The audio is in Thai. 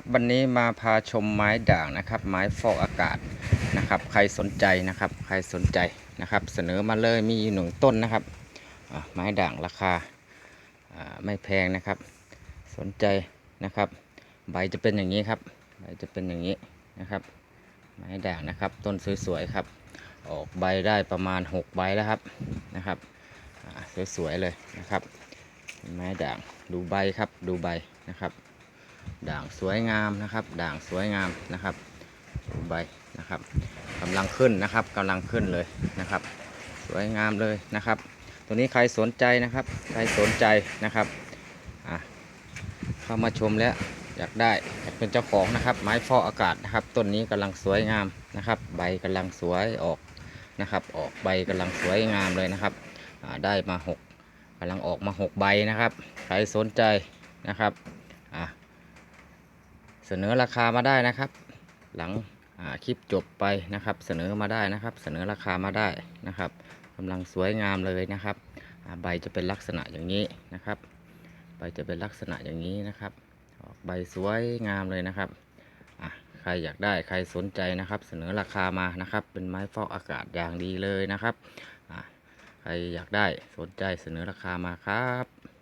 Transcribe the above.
บวันนี้มาพาชมไม้ด่างนะครับ ไม้ฟอกอากาศนะครับ ใครสนใจนะครับ ใครสนใจนะครับ เสนอมาเลยมีอยู่หนึ่งต้นนะครับไม้ด่างราคาไม่แพงนะครับ สนใจนะครับ ใบจะเป็นอย่างนี้ครับ ใบจะเป็นอย่างนี้นะครับ ไม้ด่างนะครับ ต้นสวยๆครับ ออกใบได้ประมาณ 6 ใบแล้วครับนะครับสวยๆเลยนะครับ ไม้ด่างดูใบครับดูใบนะครับ ด่างสวยงามนะครับ ด่างสวยงามนะครับใบนะครับกำลังขึ้นนะครับกำลังขึ้นเลยนะครับ สวยงามเลยนะครับ ตัวนี้ใครสนใจนะครับ ใครสนใจนะครับอะเข้ามาชมแล้วอยากได้อยากเป็นเจ้าของนะครับ ไม้ฟอกอากาศนะครับต้นนี้กำลังสวยงามนะครับ ใบกำลังสวยออกนะครับ ออกใบกำลังสวยงามเลยนะครับได้มาหกกำลังออกมาหกใบนะครับ ใครสนใจนะครับ เสนอราคามาได้นะครับ หลังคลิปจบไปนะครับ เสนอมาได้นะครับ เสนอราคามาได้นะครับกำลังสวยงามเลยนะครับใบจะเป็นลักษณะอย่างนี้นะครับ ใบจะเป็นลักษณะอย่างนี้นะครับออกใบสวยงามเลยนะครับใครอยากได้ใครสนใจนะครับ เสนอราคามานะครับ เป็นไม้ฟอกอากาศอย่างดีเลยนะครับใครอยากได้สนใจเสนอราคามาครับ